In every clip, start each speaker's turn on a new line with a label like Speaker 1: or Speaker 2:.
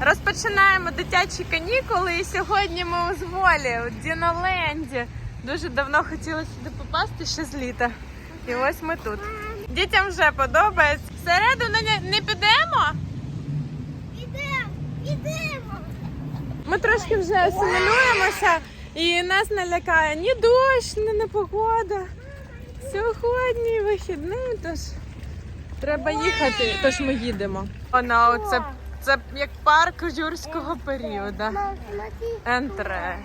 Speaker 1: Розпочинаємо дитячі канікули і сьогодні ми у зволі у Діноленді. Дуже давно хотіла сюди попасти ще з літа. І ось ми тут. Дітям вже подобається. Всередину не, не підемо.
Speaker 2: Ідемо, ідемо.
Speaker 1: Ми трошки вже асимілюємося і нас не лякає ні дощ, ні непогода. Сьогодні вихідний, тож треба їхати, тож ми їдемо. Вона оце це як парк юрського періоду. Ентре.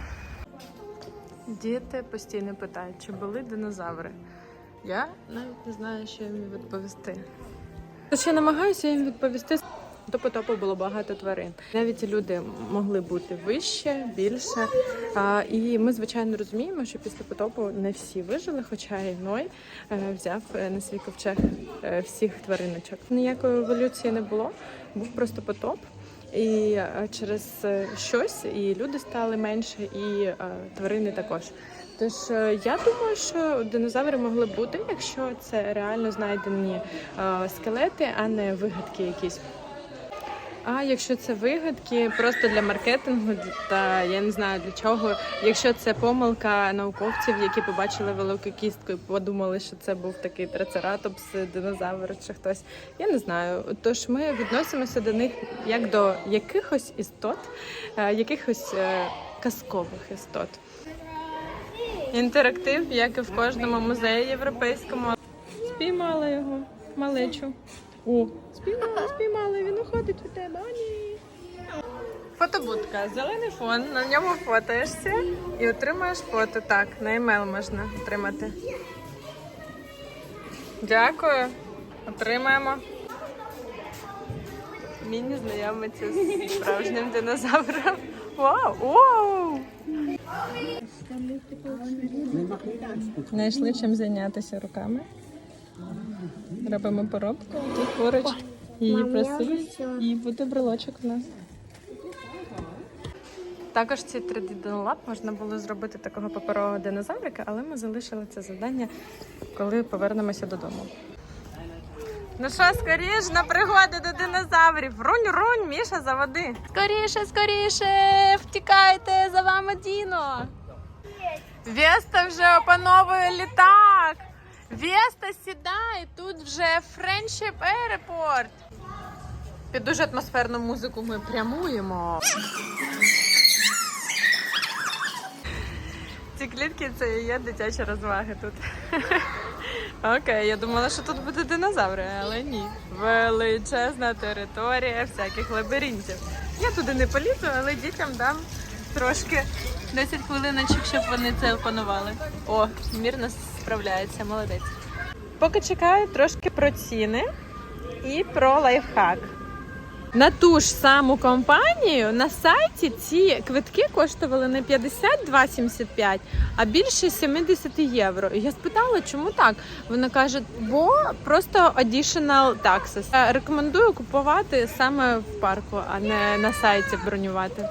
Speaker 1: Діти постійно питають, чи були динозаври. Я навіть не знаю, що їм відповісти. Я намагаюся їм відповісти. До потопу було багато тварин. Навіть люди могли бути вище, більше. А, і ми, звичайно, розуміємо, що після потопу не всі вижили, хоча і Ной е, взяв е, на свій ковчег е, всіх твариночок. Ніякої еволюції не було, був просто потоп. І через щось і люди стали менше, і тварини також. Тож я думаю, що динозаври могли бути, якщо це реально знайдені скелети, а не вигадки якісь. А якщо це вигадки просто для маркетингу, та я не знаю для чого. Якщо це помилка науковців, які побачили велику кістку і подумали, що це був такий трицератопс, динозавр чи хтось. Я не знаю. Тож ми відносимося до них як до якихось істот, е, якихось е, казкових істот. Інтерактив, як і в кожному музеї європейському. Спіймала його, малечу. О, спіймала, спіймала, він уходить від тебе. О. Фотобудка, зелений фон, на ньому фотоєшся і отримаєш фото. Так, на емейл можна отримати. Дякую. Отримаємо. Міні знайомиться з справжнім динозавром. Вау! Вау! Знайшли чим зайнятися руками. Робимо поробку. Тут поруч її
Speaker 2: всё.
Speaker 1: І буде брелочок у нас. Також ці 3D Dunlap можна було зробити такого паперового динозаврика, але ми залишили це завдання, коли повернемося додому. Ну що, скоріш на пригоди до динозаврів. Рунь, рунь, Міша, за води. Скоріше, скоріше, втікайте, за вами Діно. Веста вже опановує літак. Веста, сідай, тут вже Friendship Airport. Під дуже атмосферну музику ми прямуємо. Ці клітки це є дитячі розваги тут. Окей, я думала, що тут буде динозаври, але ні. Величезна територія всяких лабіринтів. Я туди не полізу, але дітям дам трошки 10 хвилиночок, щоб вони це опанували. О, мірно справляється, молодець. Поки чекаю трошки про ціни і про лайфхак. На ту ж саму компанію на сайті ці квитки коштували не 52,75, а більше 70 євро. Я спитала, чому так? Вона каже, бо просто additional taxes. Рекомендую купувати саме в парку, а не на сайті бронювати.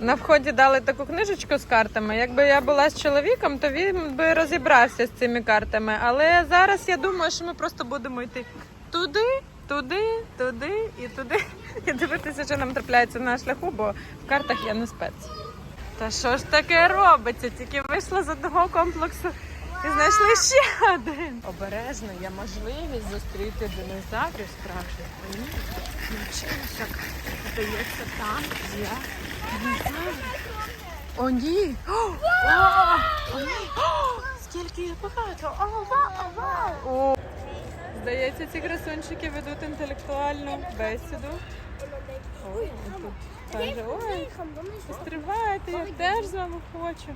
Speaker 1: На вході дали таку книжечку з картами. Якби я була з чоловіком, то він би розібрався з цими картами. Але зараз я думаю, що ми просто будемо йти туди, туди, туди і туди. І дивитися, що нам трапляється на шляху, бо в картах я не спец. Та що ж таке робиться? Тільки вийшла з одного комплексу і знайшли ще один. Обережно є можливість зустріти динозаврів справжніх. Мені навчилися, здається, там динозаври. О, ні! О, о, о, ні! О, скільки їх багато! О, вау, вау! О. Здається, ці красунчики ведуть інтелектуальну бесіду. Ой, тут каже, ой, Стривайте, я теж з вами хочу.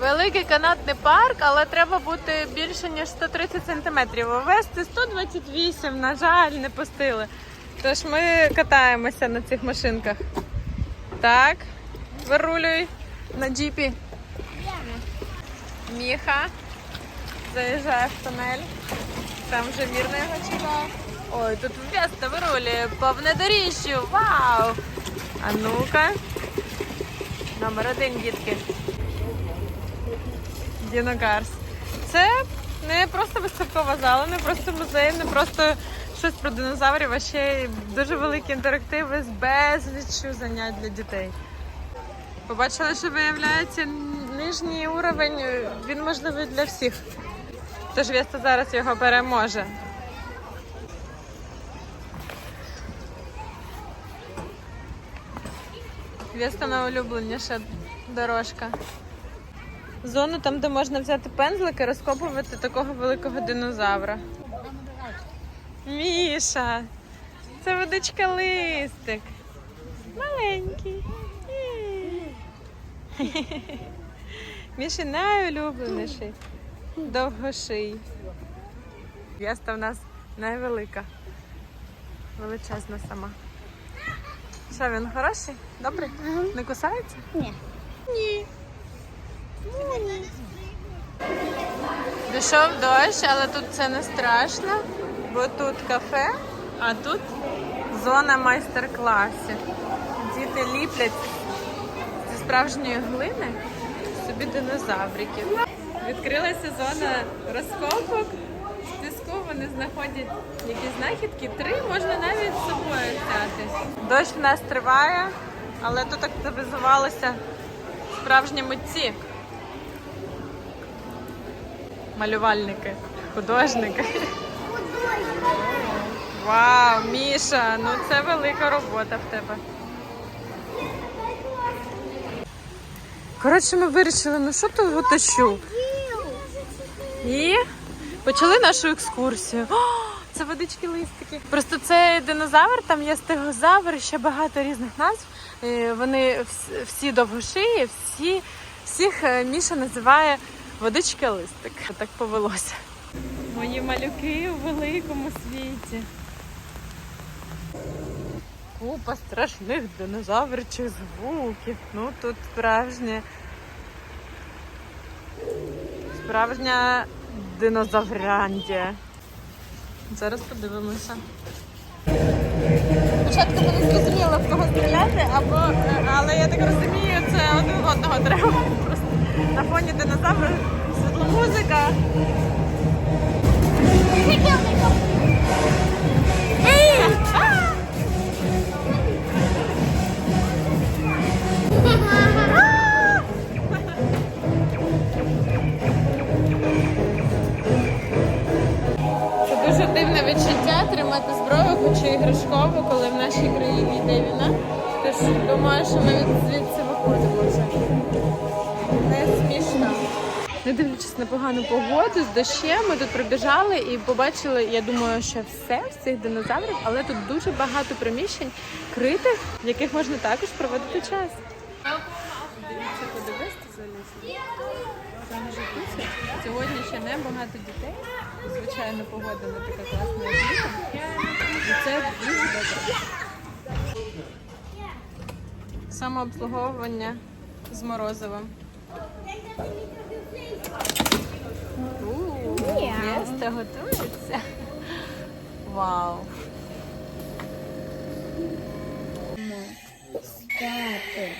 Speaker 1: Великий канатний парк, але треба бути більше ніж 130 сантиметрів. Вести 128, на жаль, не пустили. Тож ми катаємося на цих машинках. Так, вирулюй на джіпі. Міха заїжджає в тунель. Там вже мірно його чекає. Ой, тут Веста вирулює по внедоріжжю. Вау! А ну-ка. Номер один, дітки. Діногарс. Це не просто виставкова зала, не просто музей, не просто щось про динозаврів, а ще дуже великі інтерактиви з безліччю занять для дітей. Побачили, що виявляється нижній уровень, е, він можливий для всіх. Тож Веста зараз його переможе. Веста найулюбленіша дорожка. Зону там, де можна взяти пензлик і розкопувати такого великого динозавра. Міша! Це водичка листик. Маленький. Міша найулюбленіший. Довгоший. Веста в нас найвелика. Величезна сама. Що він хороший? Добрий? Не кусається?
Speaker 2: Ні.
Speaker 1: Ні. Пішов дощ, але тут це не страшно, бо тут кафе, а тут зона майстер-класів. Діти ліплять зі справжньої глини собі динозавриків. Відкрилася зона розкопок. З піску вони знаходять якісь знахідки. Три можна навіть з собою взяти. Дощ в нас триває, але тут активізувалися справжні митці. Малювальники, художники. Вау, Міша, ну це велика робота в тебе. Коротше, ми вирішили, ну що того тащу? І почали нашу екскурсію. О, це водички листики. Просто це динозавр, там є стегозавр, ще багато різних назв. Е, Вони всі довгошиї, всі, всіх е, Міша називає водички листик. Так повелося. Мої малюки у великому світі. Купа страшних динозаврчих звуків. Ну тут справжнє. Справжня динозаврандія. Зараз подивимося. Спочатку не зрозуміло, в кого стріляти, або, е, але я так розумію, це один одного треба. Просто на фоні динозавра світломузика. Ей! Думаю, що ми звідси виходимо вже. Не смішно. Не дивлячись на погану погоду з дощем, ми тут пробіжали і побачили, я думаю, що все з цих динозаврів, але тут дуже багато приміщень критих, в яких можна також проводити час. Дивіться, вести залізли. Сьогодні ще не багато дітей. Звичайно, погода не така класна. І це дуже добре. Самообслуговування з морозивом. Місто готується. Вау.
Speaker 2: Спати.